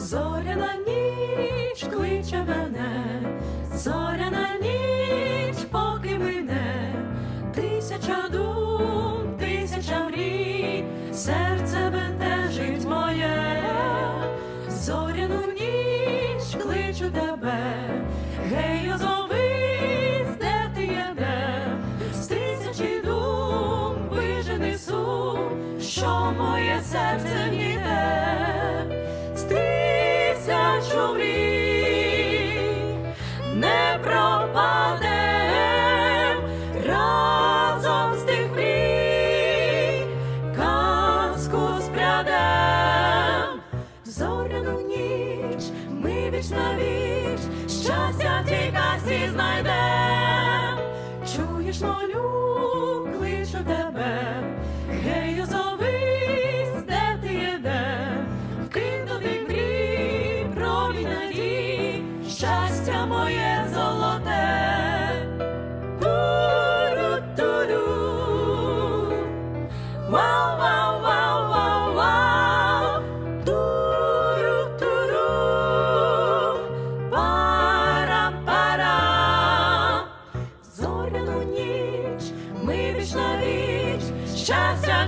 Зоряна ніч кличе мене, зоряна ніч поки мине, тисяча дум, тисяча мрій, серце бентежить моє, зоряну ніч кличу тебе, гей, озовись, де ти є де, з тисячі дум вижени сум, що моє серце гніде, мрій не пропаде разом з тих мрій, казку спрядем, зоряну ніч, ми віч віч, щастя в тій. Чуєш, молю, кличу тебе, щастя моє золоте, туру туру, вау, вау, вау, туру пара, зоряну ніч, ми вічна річ, щастя.